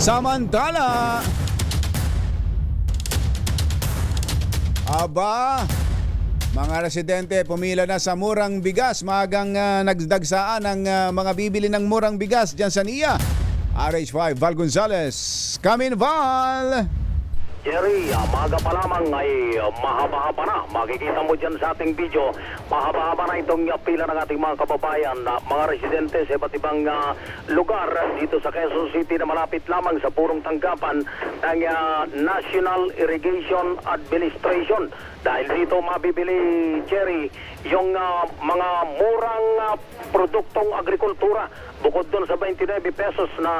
Samantala, aba, mga residente pumila na sa murang bigas. Magang ah, nagdagsaan ang ah, mga bibili ng murang bigas dyan sa NIA. RH5 Val Gonzales. Come in, Val! Jerry, ah, maga pa lamang ay ah, mahaba-haba na. Makikita mo dyan sa ating video, mahaba-haba na itong pila ng ating mga kababayan, mga residente sa iba't ibang ah, lugar dito sa Quezon City na malapit lamang sa purong tanggapan ng ah, National Irrigation Administration. Dahil dito mabibili, Jerry, yung ah, mga murang ah, produktong agrikultura bukod doon sa 29 pesos na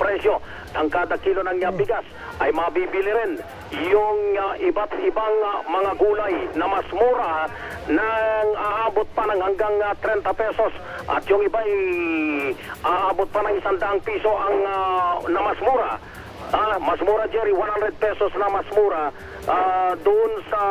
presyo ng kada kilo ng bigas ay mabibili rin yung ah, iba't ibang ah, mga gulay na mas mura nang aabot pa ng hanggang ah, 30 pesos at yung iba ay aabot pa ng 100 piso ang ah, na mas mura. Ah, mas mura Jerry, 100 pesos na mas mura ah, doon sa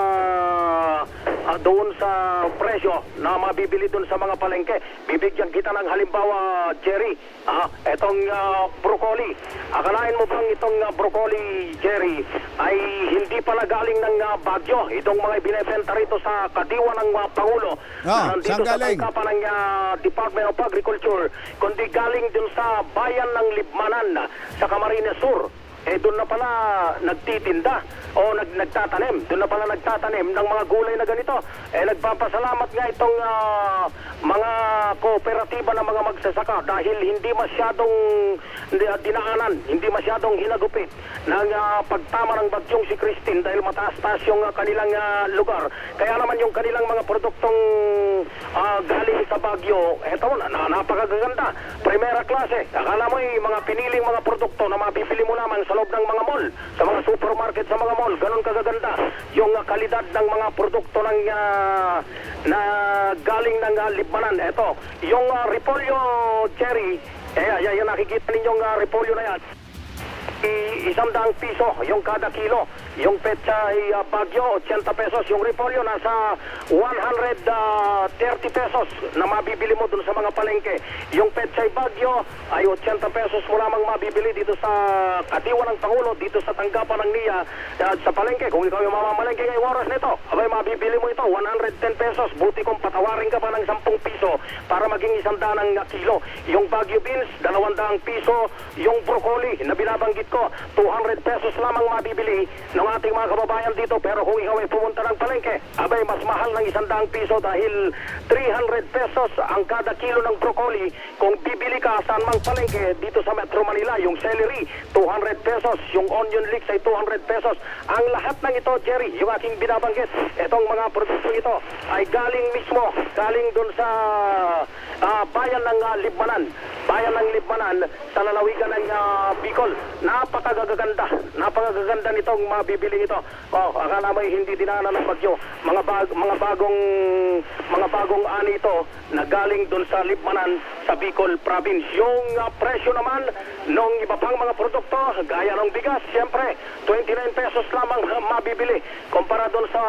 ah, doon sa presyo na mabibili doon sa mga palengke. Bibigyan kita ng halimbawa, Jerry. Ah, etong ah, broccoli. Akalain mo bang itong ah, broccoli, Jerry, ay hindi pala galing ng ah, Bagyo? Itong mga binebenta rito sa kadiwa ng ah, Pangulo. Na nandito sa tangkapan ng ah, Department of Agriculture, kundi galing dun sa bayan ng Libmanan sa Camarines Sur. Eh doon na pala nagtitinda o nag nagtatanim. Doon na pala nagtatanim ng mga gulay na ganito. Eh nagpapasalamat nga itong ah, mga kooperatiba ng mga magsasaka dahil hindi masyadong ah, dinaanan, hindi masyadong hinagupit ng ah, pagtama ng bagyong si Christine dahil mataas-taas yung ah, kanilang ah, lugar. Kaya naman yung kanilang mga produktong ah, galing sa Bagyo, eto na, na napakaganda. Primera klase. Akala mo eh, mga piniling mga produkto na mabibili mo lamang sa loob ng mga mall, sa mga supermarket, sa mga mall. Ganon kagaganda yung ah, kalidad ng mga produkto ng ah, na galing ng ah, Libmanan. Eto, yung ah, repolyo cherry, eh, ayan, yan, nakikita ninyong ah, repolyo na yan isang daang piso yung kada kilo. Yung petsa ay ah, bagyo, 80 pesos. Yung repolyo nasa 130 pesos na mabibili mo dun sa mga palengke. Yung petsa ay bagyo ay 80 pesos mo lamang mabibili dito sa kadiwa ng Pangulo, dito sa tanggapan ng NIA at sa palengke. Kung ikaw yung mamamalengke ngayong oras nito, abay mabibili mo ito, 110 pesos. Buti kung patawarin ka pa ng 10 piso para maging isang daang kilo. Yung bagyo beans, 200 piso. Yung broccoli na binabanggit ko, 200 pesos lamang mabibili ng ating mga kababayan dito. Pero kung ikaw ay pumunta ng palengke, abay mas mahal ng isang daang piso dahil 300 pesos ang kada kilo ng broccoli. Kung bibili ka saan mang palengke dito sa Metro Manila, yung celery, 200 pesos. Yung onion leeks ay 200 pesos. Ang lahat ng ito, Jerry, yung aking binabanggit, itong mga produkto ito ay galing mismo, galing dun sa ah, bayan ng ah, Libmanan. Bayan ng Libmanan sa lalawigan ng ah, Bicol. Napakagaganda, napakagaganda nitong mabibili ito. Oh, akala mo hindi dinaanan ng bagyo. Mga bag, mga bagong mga bagong ani ito na galing doon sa Libmanan sa Bicol province. Yung ah, presyo naman ng iba pang mga produkto, gaya ng bigas, siyempre 29 pesos lamang mabibili kumpara doon sa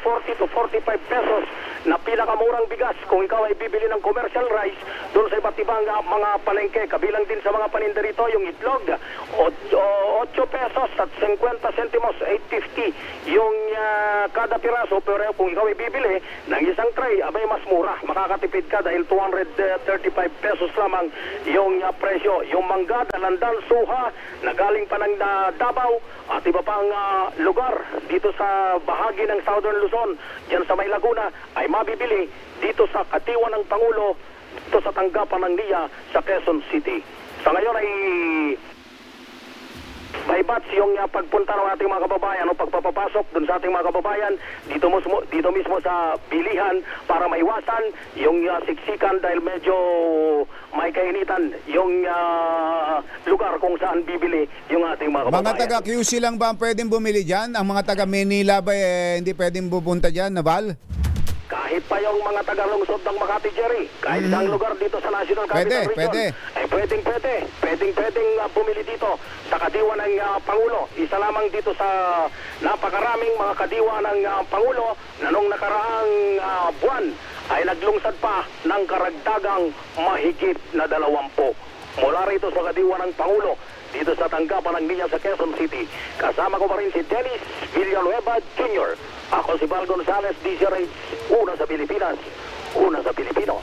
40 to 45 pesos na pinakamurang bigas kung ikaw ay bibili ng commercial rice doon sa iba't ibang ah, mga palengke. Kabilang din sa mga paninda rito yung itlog, 8 pesos at 50 centimos, 8.50 yung ah, kada piraso. Pero kung ikaw ay bibili ng isang tray, abay mas mura. Makakatipid ka dahil 235 pesos lamang yung ah, presyo. Yung mangga, dalandan, suha, na galing pa ng ah, Davao at iba pang ah, lugar dito sa bahagi ng Southern Luzon, dyan sa May Laguna, ay mabibili dito sa Katiwa ng Pangulo, dito sa tanggapan ng NIA sa Quezon City. Sa ngayon ay may bats yung uh, pagpunta ng ating mga kababayan o pagpapapasok dun sa ating mga kababayan dito mismo, dito mismo sa bilihan para maiwasan yung uh, siksikan dahil medyo may kainitan yung uh, lugar kung saan bibili yung ating mga kababayan. Mga taga QC lang ba ang pwedeng bumili dyan? Ang mga taga Manila ba eh, hindi pwedeng pupunta dyan, Naval? Kahit pa yung mga taga-lungsod ng Makati, Jerry, kahit Mhm. saang lugar dito sa National Capital Pwede, Region, pwede. ay pwedeng pwede, pwedeng pwedeng uh, bumili dito sa kadiwa ng uh, Pangulo. Isa lamang dito sa napakaraming mga kadiwa ng uh, Pangulo na nung nakaraang uh, buwan ay naglungsad pa ng karagdagang mahigit na dalawampu. Mula rito sa kadiwa ng Pangulo dito sa tanggapan ng Niya sa Quezon City. Kasama ko pa rin si Dennis Villanueva Jr. Ako si Val Gonzales, DCRH, una sa Pilipinas, una sa Pilipino.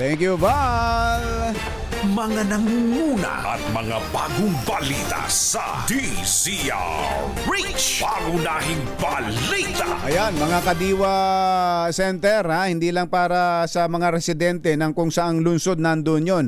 Thank you, Val! Mga nangunguna at mga bagong balita sa DZRH. Pangunahing balita. Ayan, mga Kadiwa Center, ha? hindi lang para sa mga residente ng kung saang lungsod nandun yon.